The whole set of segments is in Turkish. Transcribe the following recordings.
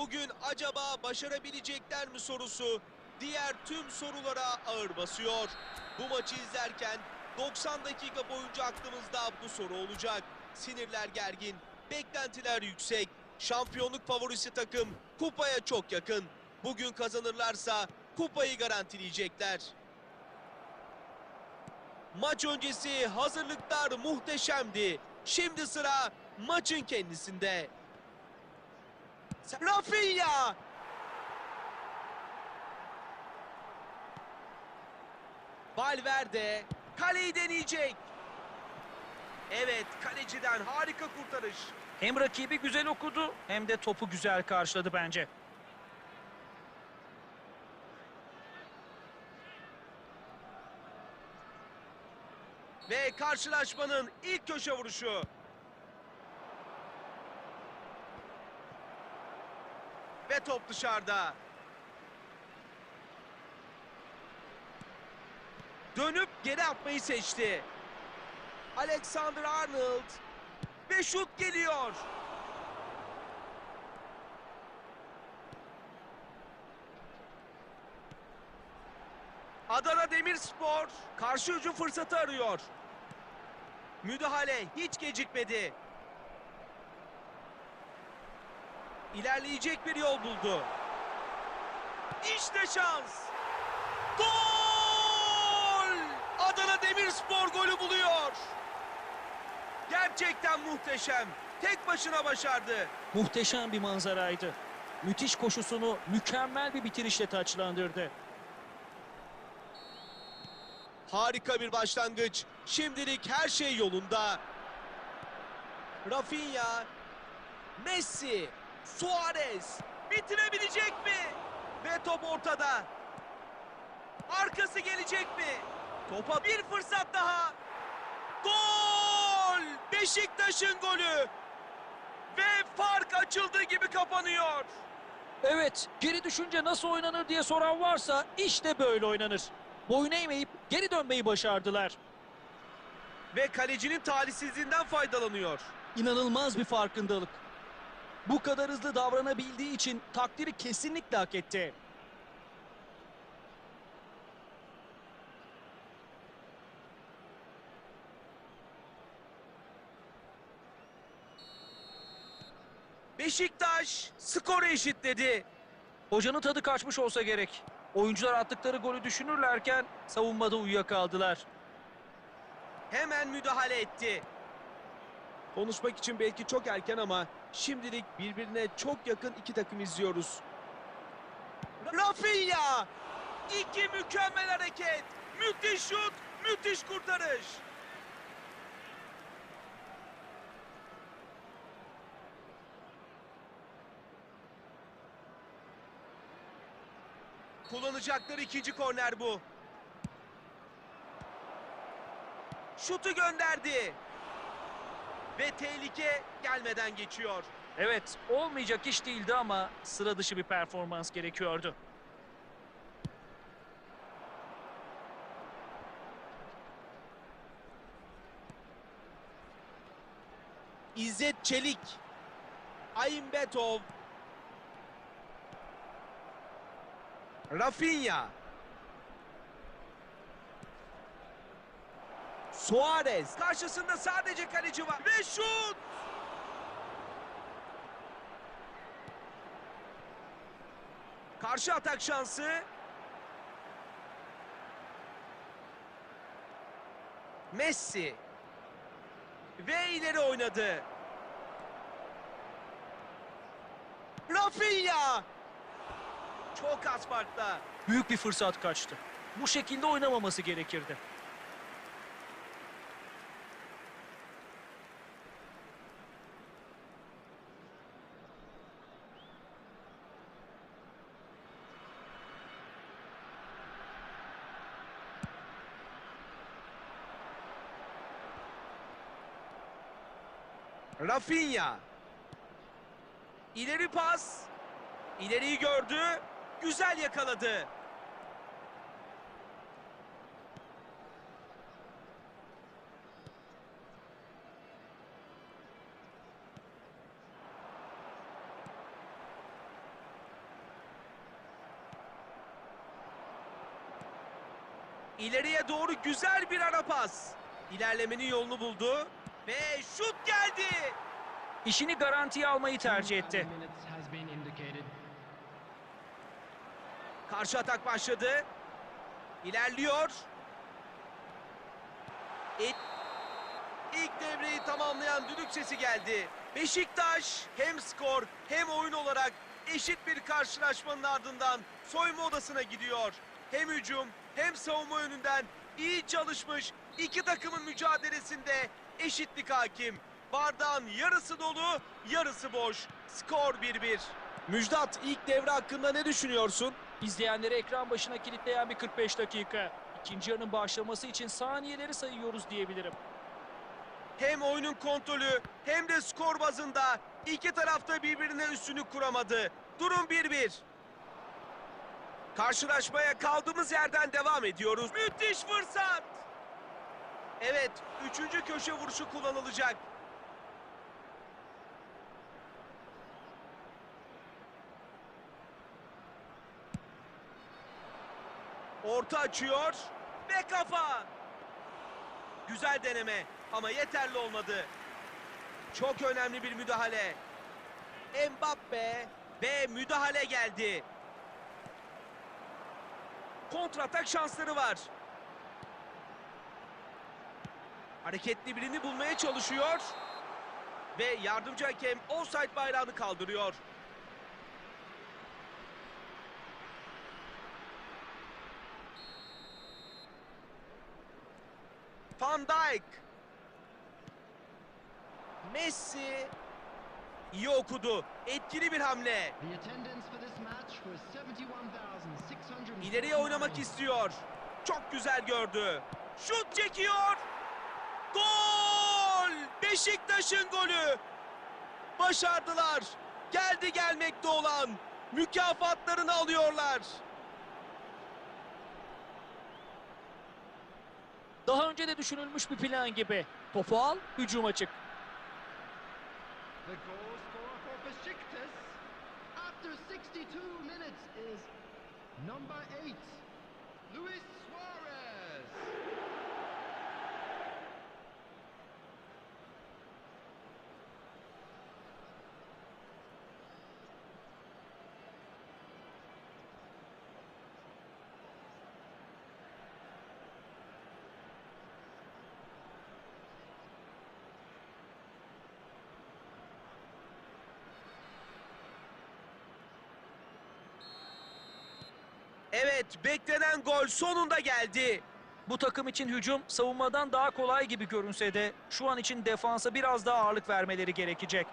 Bugün acaba başarabilecekler mi sorusu diğer tüm sorulara ağır basıyor. Bu maçı izlerken 90 dakika boyunca aklımızda bu soru olacak. Sinirler gergin, beklentiler yüksek. Şampiyonluk favorisi takım kupaya çok yakın. Bugün kazanırlarsa kupayı garantileyecekler. Maç öncesi hazırlıklar muhteşemdi. Şimdi sıra maçın kendisinde. Rafinha! Valverde kaleyi deneyecek. Evet, kaleciden harika kurtarış. Hem rakibi güzel okudu hem de topu güzel karşıladı bence. Ve karşılaşmanın ilk köşe vuruşu. Ve top dışarıda. Dönüp geri atmayı seçti. Alexander Arnold. Ve şut geliyor. Adana Demirspor karşı hücum fırsatı arıyor. Müdahale hiç gecikmedi. İlerleyecek bir yol buldu. İşte şans. Gol! Adana Demirspor golü buluyor. Gerçekten muhteşem. Tek başına başardı. Muhteşem bir manzaraydı. Müthiş koşusunu mükemmel bir bitirişle taçlandırdı. Harika bir başlangıç. Şimdilik her şey yolunda. Rafinha, Messi, Suarez bitirebilecek mi? Ve top ortada. Arkası gelecek mi? Topa bir fırsat daha. Gol! Beşiktaş'ın golü. Ve fark açıldığı gibi kapanıyor. Evet, geri düşünce nasıl oynanır diye soran varsa işte böyle oynanır. Boyun eğmeyip geri dönmeyi başardılar. Ve kalecinin talihsizliğinden faydalanıyor. İnanılmaz bir farkındalık. Bu kadar hızlı davranabildiği için takdiri kesinlikle hak etti. Beşiktaş skoru eşitledi. Hocanın tadı kaçmış olsa gerek. Oyuncular attıkları golü düşünürlerken savunmada uyuyakaldılar. hemen müdahale etti. Konuşmak için belki çok erken ama şimdilik birbirine çok yakın iki takım izliyoruz. Rafinha! İki mükemmel hareket. Müthiş şut, müthiş kurtarış. Kullanacakları ikinci korner bu. Şutu gönderdi. Ve tehlike gelmeden geçiyor. Evet, olmayacak iş değildi ama sıra dışı bir performans gerekiyordu. İzzet Çelik. Aymbetov. Rafinha. Suarez. Karşısında sadece kaleci var. Ve şut! Karşı atak şansı. Messi. Ve ileri oynadı. Rafinha! Çok az farkla. Büyük bir fırsat kaçtı. Bu şekilde oynamaması gerekirdi. Rafinha. İleri pas. İleriyi gördü. Güzel yakaladı. İleriye doğru güzel bir ara pas. İlerlemenin yolunu buldu ve şut geldi. İşini garantiye almayı tercih etti. Karşı atak başladı. İlerliyor. İlk, ilk devreyi tamamlayan düdük sesi geldi. Beşiktaş hem skor hem oyun olarak eşit bir karşılaşmanın ardından soyunma odasına gidiyor. Hem hücum hem savunma yönünden iyi çalışmış iki takımın mücadelesinde eşitlik hakim. Bardağın yarısı dolu, yarısı boş. Skor 1-1. Müjdat ilk devre hakkında ne düşünüyorsun? İzleyenleri ekran başına kilitleyen bir 45 dakika. İkinci yarının başlaması için saniyeleri sayıyoruz diyebilirim. Hem oyunun kontrolü hem de skor bazında iki tarafta birbirine üstünlük kuramadı. Durum 1-1. Karşılaşmaya kaldığımız yerden devam ediyoruz. Müthiş fırsat. Evet, üçüncü köşe vuruşu kullanılacak. Orta açıyor ve kafa. Güzel deneme ama yeterli olmadı. Çok önemli bir müdahale. Mbappe ve müdahale geldi. Kontratak şansları var. Hareketli birini bulmaya çalışıyor. Ve yardımcı hakem offside bayrağını kaldırıyor. Van Dijk. Messi iyi okudu. Etkili bir hamle. The attendance for this match was 71,600. İleriye oynamak istiyor. Çok güzel gördü. Şut çekiyor. Gol! Beşiktaş'ın golü. Başardılar. Geldi gelmekte olan mükafatlarını alıyorlar. Daha önce de düşünülmüş bir plan gibi. Topu al, hücum açık. The goal scorer for Besiktas after 62 minutes is number 8, Luis Suarez. Evet, beklenen gol sonunda geldi. Bu takım için hücum savunmadan daha kolay gibi görünse de şu an için defansa biraz daha ağırlık vermeleri gerekecek.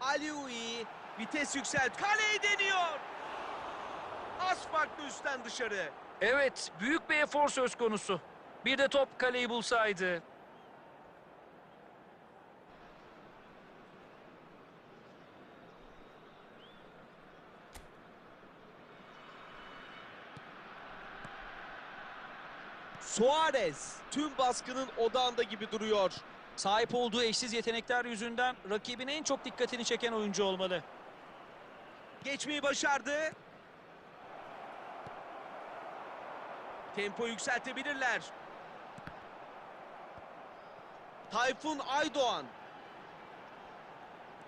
Aliui vites yükselt. Kaleyi deniyor. Az farklı üstten dışarı. Evet, büyük bir efor söz konusu. Bir de top kaleyi bulsaydı. Suarez tüm baskının odağında gibi duruyor. Sahip olduğu eşsiz yetenekler yüzünden rakibin en çok dikkatini çeken oyuncu olmalı. Geçmeyi başardı. Tempo yükseltebilirler. Tayfun Aydoğan.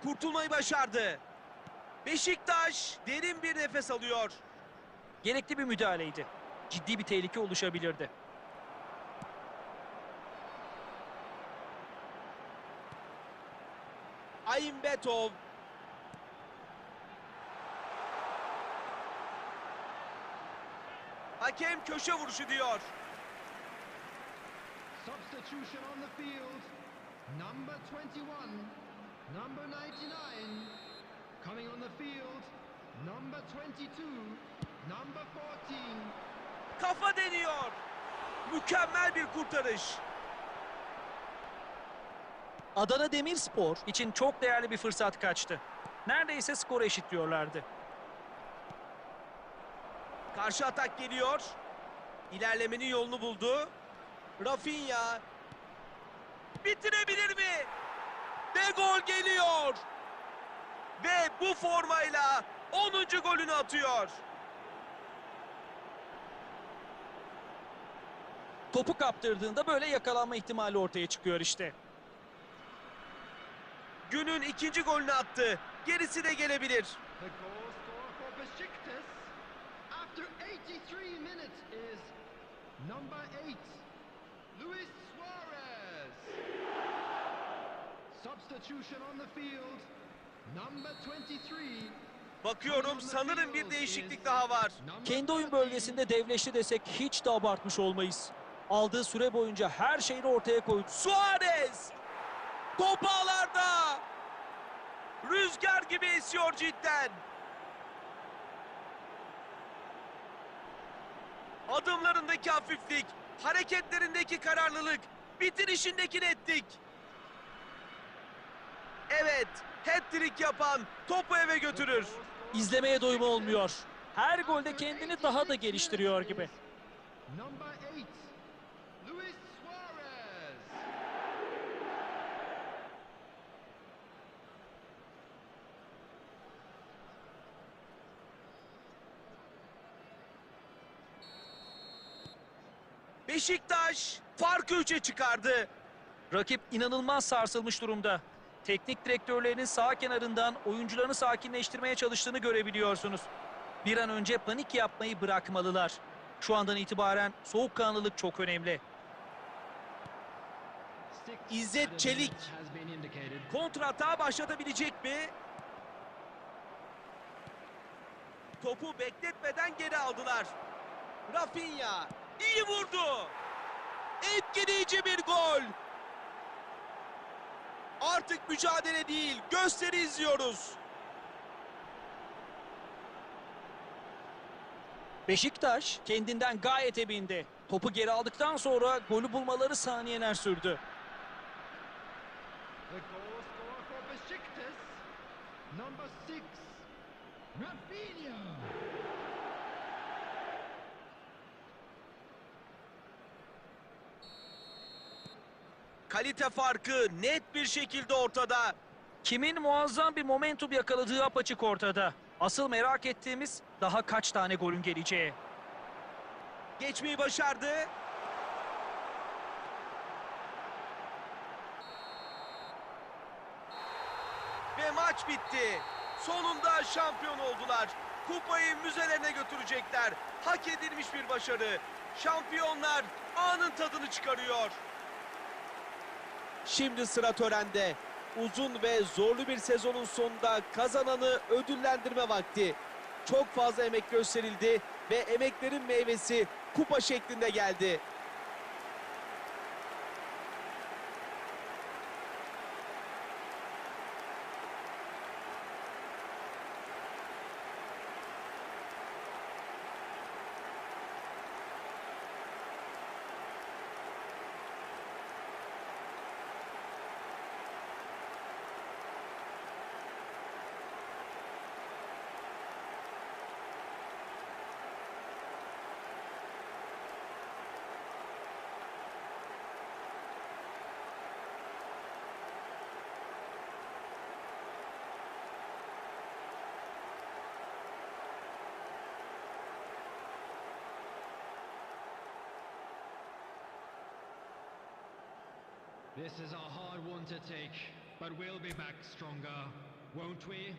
Kurtulmayı başardı. Beşiktaş derin bir nefes alıyor. Gerekli bir müdahaleydi. Ciddi bir tehlike oluşabilirdi. Ayımbetov. Hakem köşe vuruşu diyor. Substitution on the field. Number 21, number 99. Coming on the field, number 22, number 14. Kafa deniyor. Mükemmel bir kurtarış. Adana Demirspor için çok değerli bir fırsat kaçtı. Neredeyse skoru eşitliyorlardı. Karşı atak geliyor. İlerlemenin yolunu buldu. Rafinha. Bitirebilir mi? Ve gol geliyor. Ve bu formayla 10. golünü atıyor. Topu kaptırdığında böyle yakalanma ihtimali ortaya çıkıyor işte. Günün ikinci golünü attı. Gerisi de gelebilir. The goal scorer for Besiktas after 83 minutes is number 8, Luis Suarez. Substitution on the field, number 23. Bakıyorum sanırım bir değişiklik daha var. Kendi oyun bölgesinde devleşti desek hiç de abartmış olmayız. Aldığı süre boyunca her şeyini ortaya koydu. Suarez! Top ağlarda! Rüzgar gibi esiyor cidden. Adımlarındaki hafiflik, hareketlerindeki kararlılık, bitirişindeki netlik. Evet, hat-trick yapan topu eve götürür. İzlemeye doyum olmuyor. Her golde kendini daha da geliştiriyor gibi. Number 8, Luis Suarez. Beşiktaş farkı 3'e çıkardı. Rakip inanılmaz sarsılmış durumda. Teknik direktörlerinin sağ kenarından oyuncularını sakinleştirmeye çalıştığını görebiliyorsunuz. Bir an önce panik yapmayı bırakmalılar. Şu andan itibaren soğukkanlılık çok önemli. İzzet Çelik. Kontratağı başlatabilecek mi? Topu bekletmeden geri aldılar. Rafinha iyi vurdu. Etkileyici bir gol. Artık mücadele değil, gösteri izliyoruz. Beşiktaş kendinden gayet emindi. Topu geri aldıktan sonra golü bulmaları saniyeler sürdü. Number 6, Rafinha. Kalite farkı net bir şekilde ortada. Kimin muazzam bir momentum yakaladığı apaçık ortada. Asıl merak ettiğimiz daha kaç tane golün geleceği. Geçmeyi başardı. Ve maç bitti. Sonunda şampiyon oldular. Kupayı müzelerine götürecekler. Hak edilmiş bir başarı. Şampiyonlar anın tadını çıkarıyor. Şimdi sıra törende. Uzun ve zorlu bir sezonun sonunda kazananı ödüllendirme vakti. Çok fazla emek gösterildi ve emeklerin meyvesi kupa şeklinde geldi. This is a hard one to take, but we'll be back stronger, won't we?